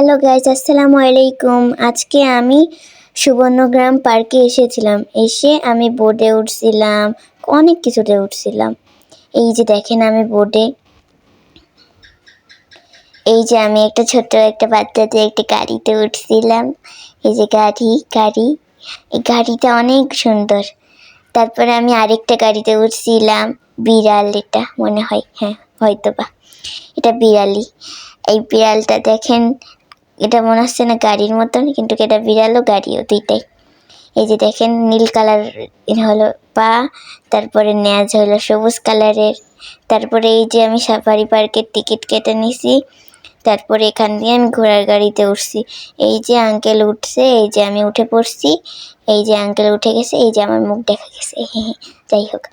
Hello guys আসসালামু আলাইকুম। আজকে আমি সুবর্ণগ্রাম পার্কে এসেছিলাম। এসে আমি বোর্ডে উঠছিলাম, অনেক কিছুতে উঠছিলাম। এই যে দেখেন আমি বোর্ডে এই যে আমি একটা ছোট্ট একটা বাচ্চাতে একটা গাড়িতে উঠছিলাম। এই যে গাড়ি গাড়ি। এই গাড়িটা অনেক সুন্দর। তারপরে আমি আরেকটা গাড়িতে উঠছিলাম, বিড়াল এটা মনে হয় হ্যাঁ হয়তো বা এটা বিড়ালি এই বিড়ালটা দেখেন এটা মনে হচ্ছে না গাড়ির মতন, কিন্তু এটা বিড়ালও গাড়িও দুইটাই। এই যে দেখেন, নীল কালার হলো পা, তারপরে ন্যাজ হলো সবুজ কালারের, তারপরে এই যে আমি সাফারি পার্কের টিকিট কেটে নিছি, তারপরে এখান দিয়ে আমি ঘোড়ার গাড়িতে উঠছি। এই যে আঙ্কেল উঠছে, এই যে আমি উঠে পড়ছি, এই যে আঙ্কেল উঠে গেছে, এই যে আমার মুখ দেখা গেছে যাই হোক।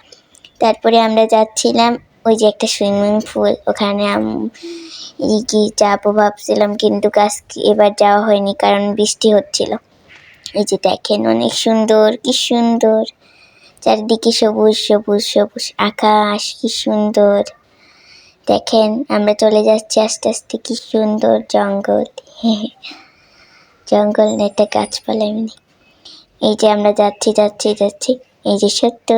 তারপরে আমরা যাচ্ছিলাম ওই যে একটা সুইমিং পুল, ওখানে কি যাব ভাবছিলাম কিন্তু আজকে এবার যাওয়া হয়নি কারণ বৃষ্টি হচ্ছিল। এই যে দেখেন অনেক সুন্দর, কি সুন্দর। চারিদিকে সবুজ সবুজ সবুজ আকাশ, কি সুন্দর। দেখেন আমরা চলে যাচ্ছি আস্তে আস্তে, কি সুন্দর জঙ্গল। জঙ্গল একটা গাছপালা এমনি। এই যে আমরা যাচ্ছি যাচ্ছি যাচ্ছি। এই যে ছোট্ট,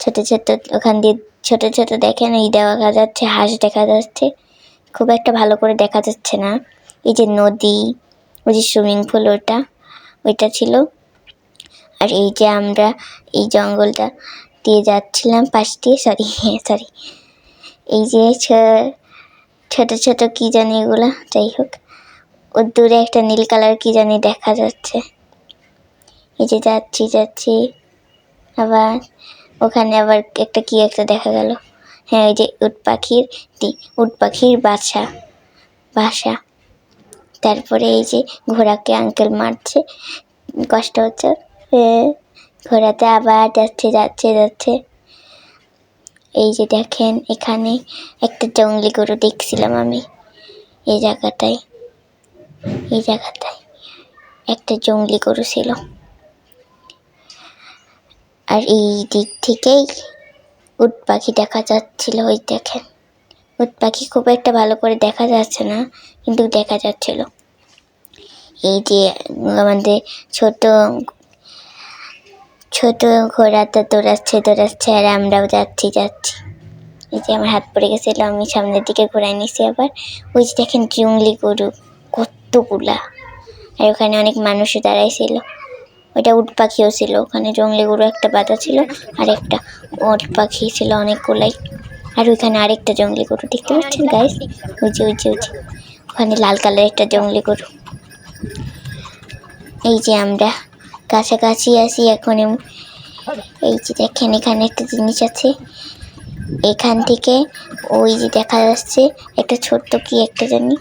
ছোট ছোট ওখান দিয়ে ছোট ছোট দেখেন, এই দেখা যাচ্ছে, হাঁস দেখা যাচ্ছে। খুব একটা ভালো করে দেখা যাচ্ছে না। এই যে নদী, ওই যে সুইমিং পুল ওটা, ওইটা ছিল। আর এই যে আমরা এই জঙ্গলটা দিয়ে যাচ্ছিলাম, পাশ দিয়ে সরি সরি এই যে ছোট ছোট কি জানি এগুলা, যাই হোক। ও দূরে একটা নীল কালার কি জানি দেখা যাচ্ছে। এই যে যাচ্ছি যাচ্ছি। আবার ওখানে আবার একটা কি একটা দেখা গেল। হ্যাঁ ওই যে উট পাখির উট পাখির বাসা বাসা। তারপরে এই যে ঘোড়াকে আঙ্কেল মারছে। কষ্ট হচ্ছে। এ, ঘোড়াতে আবার যাচ্ছে যাচ্ছে যাচ্ছে। এই যে দেখেন এখানে একটা জঙ্গলি গরু দেখছিলাম আমি। এই জায়গাটায় এই জায়গাটায় একটা জঙ্গলি গরু ছিল। আর এই দিক থেকেই উট পাখি দেখা যাচ্ছিল, ওই দেখেন। উট পাখি খুব একটা ভালো করে দেখা যাচ্ছে না, কিন্তু দেখা যাচ্ছিল। এই যে আমাদের ছোট ছোট ঘোড়াটা দৌড়াচ্ছে দৌড়াচ্ছে, আর আমরাও যাচ্ছি যাচ্ছি। এই যে আমার হাত পড়ে গেছিল আমি সামনের দিকে ঘোরাই নিছি আবার। ওই যে দেখেন জঙ্গলি গরু, কতগুলা। আর ওখানে অনেক মানুষও দাঁড়াইছিল। ওইটা উট পাখিও ছিল। ওখানে জঙ্গলি গরু একটা বাঁধা ছিল আর একটা উট পাখি ছিল অনেকগুলাই। আর ওইখানে আরেকটা জঙ্গলি গরু দেখতে পাচ্ছেন গাইস যে, ওই যে ওখানে লাল কালার একটা জঙ্গলি গরু। এই যে আমরা কাছাকাছি আছি, এখন এই যে দেখেন, এখানে একটা জিনিস আছে। এখান থেকে ওই যে দেখা যাচ্ছে, একটা ছোট্ট কি একটা জানি,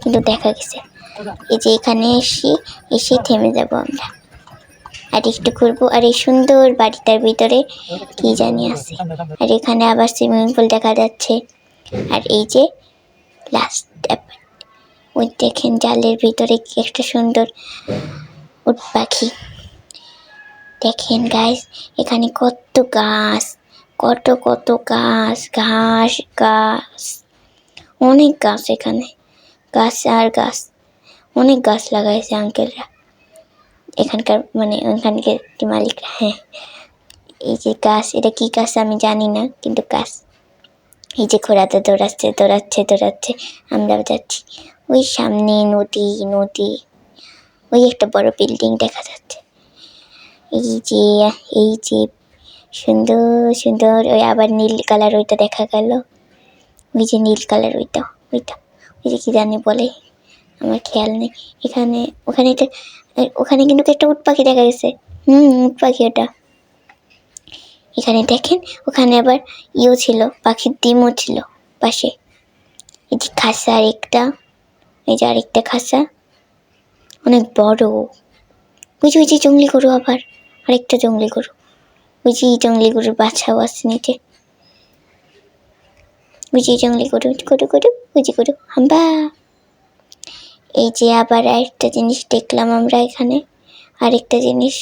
কিন্তু দেখা গেছে। এই যে এখানে এসে এসে থেমে যাব আমরা। আর একটু ঘুরবো আর এই সুন্দর বাড়িটার ভিতরে কি জানি আছে। আর এখানে আবার সুইমিং পুল দেখা যাচ্ছে। আর এই যে লাস্ট ওই দেখেন জালের ভিতরে কি একটা সুন্দর উট পাখি। দেখেন গাইস এখানে কত গাছ, কত কত গাছ, ঘাস, গাছ, অনেক গাছ এখানে। গাছ আর গাছ, অনেক গাছ লাগাইছে আঙ্কেলরা এখানকার মানে ওখানকার যে মালিকরা হ্যাঁ। এই যে গাছ, এটা কি গাছ আমি জানি না, কিন্তু গাছ। এই যে ঘোড়াতে দৌড়াচ্ছে দৌড়াচ্ছে দৌড়াচ্ছে। আমরাও যাচ্ছি। ওই সামনে নদী নদী। ওই একটা বড় বিল্ডিং দেখা যাচ্ছে। এই যে এই যে সুন্দর সুন্দর ওই আবার নীল কালার ওইটা দেখা গেল। ওই যে নীল কালার ওইটা ওইটা। ওই যে কি জানি বলে? আমার খেয়াল নেই। এখানে, ওখানে একটা ওখানে কিন্তু একটা উট পাখি দেখা গেছে। হুম, উট পাখি ওটা। এখানে দেখেন, ওখানে আবার ইও ছিল, পাখির ডিমও ছিল পাশে। এই যে খাসা আরেকটা, এই যে আরেকটা খাসা। অনেক বড়। ওই যে ওই যে জঙ্গলি গরু আবার, আরেকটা জঙ্গলি গরু। ওই যে জঙ্গলি গরুর বাচ্চাও আছে নিচে। ওই যে জঙ্গলি গরু গরু গরু, ওই যে হাম্বা। এই যে আবার আরেকটা জিনিস দেখলাম আমরা এখানে। আরেকটা জিনিস